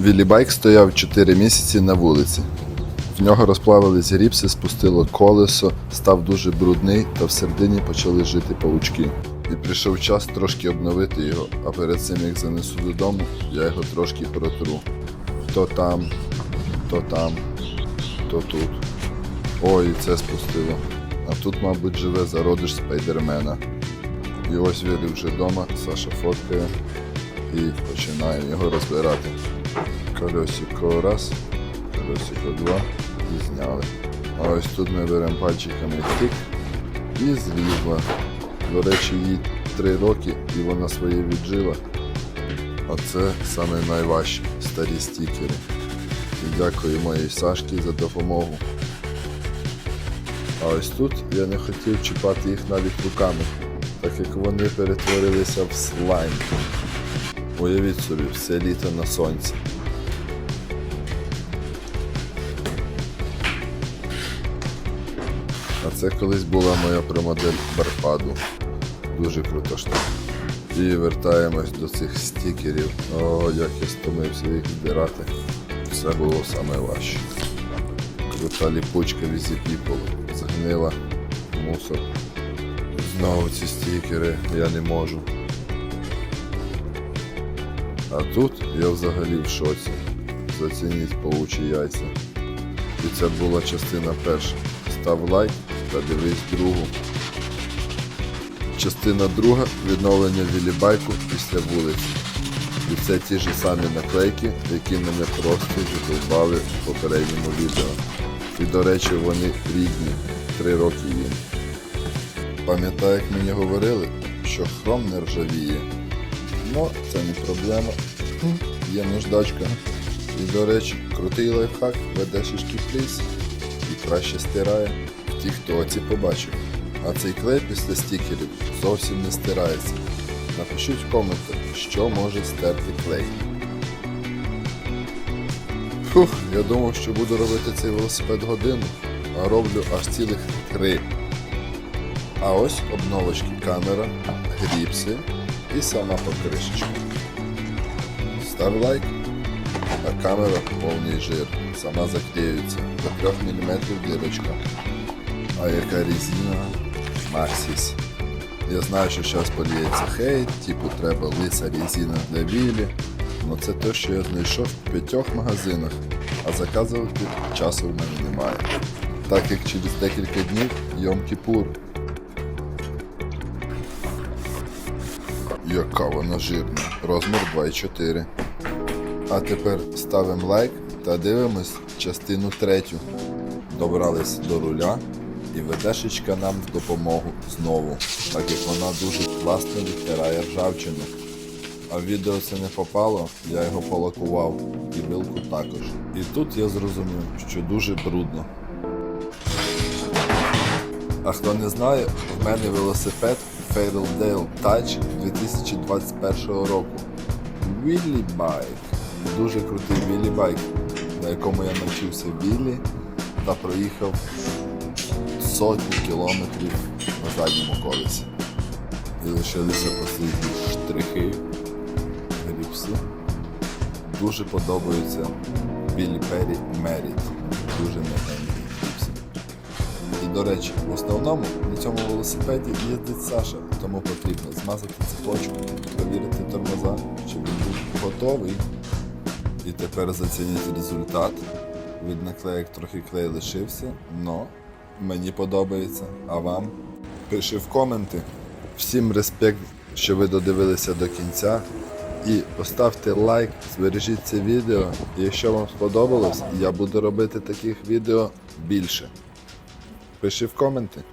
Вілібайк стояв 4 місяці на вулиці. В нього розплавились гріпси, спустило колесо, став дуже брудний та всередині почали жити павучки. І прийшов час трошки обновити його, а перед цим як занесу додому, я його трошки протру. То там, то там, то тут. Ой, і це спустило. А тут, мабуть, живе зародиш спайдермена. І ось Вілі вже вдома, Саша фоткає і починає його розбирати. Колесико раз, колесико два і зняли. А ось тут ми беремо пальчиками тик і злізла. До речі, їй три роки і вона своє віджила. А це саме найважчі старі стікери. І дякую моїй Сашці за допомогу. А ось тут я не хотів чіпати їх навіть руками, так як вони перетворилися в слайм. Уявіть собі, все літо на сонці. А це колись була моя промодель Барпаду. Дуже крута штука. І вертаємось до цих стікерів. О, як я стомився їх збирати. Це було саме важче. Крута ліпучка Візі People. Згнила мусор. Знову ці стікери я не можу. А тут я взагалі в шоці. Зацініть паучі яйця. І це була частина перша. Став лайк та дивись другу. Частина друга відновлення вілібайку після вулиці. І це ті ж самі наклейки, які мене просто задовбали в попередньому відео. І до речі, вони рідні, три роки їм. Пам'ятаю, як мені говорили, що хром не ржавіє. Ну, це не проблема. Є наждачка. І, до речі, крутий лайфхак, веде шишки пліс і краще стирає. В тіктоці побачив. А цей клей після стікерів зовсім не стирається. Напишіть в коментах, що може стерти клей. Фух, я думав, що буду робити цей велосипед годину, а роблю аж цілих три. А ось обновочки камера, гріпси і сама покришечка. Став лайк, а камера повний жир, сама заклеюється до 3 мм дірочка. А яка резина Maxis. Я знаю, що зараз поліється хейт, типу треба лиса резина для вілі. Ну це те, що я знайшов в п'ятьох магазинах, а заказувати часу в мене немає. Так як через декілька днів Йом Кіпур. Яка вона жирна. Розмір 2,4. А тепер ставимо лайк та дивимось частину третю. Добрались до руля і ведешечка нам в допомогу знову, так як вона дуже класно відтирає ржавчину. А в відео це не попало, я його полакував і вилку також. І тут я зрозумів, що дуже брудно. А хто не знає, в мене велосипед Fairdale Touch 2021 року. Віллі байк. Дуже крутий віллі байк, на якому я навчився віллі та проїхав сотні кілометрів на задньому колесі. І лишилися послідні штрихи, гріпси. Дуже подобаються Білі Пері Меріт. Дуже. І до речі, в основному на цьому велосипеді їздить Саша, тому потрібно змазати цепочку, перевірити тормоза, щоб він був готовий. І тепер зацініть результат. Від наклеїк трохи клей лишився, но мені подобається. А вам? Пиши в коменти. Всім респект, що ви додивилися до кінця. І поставте лайк, збережіть це відео. І якщо вам сподобалось, я буду робити таких відео більше. Пиши в коменти.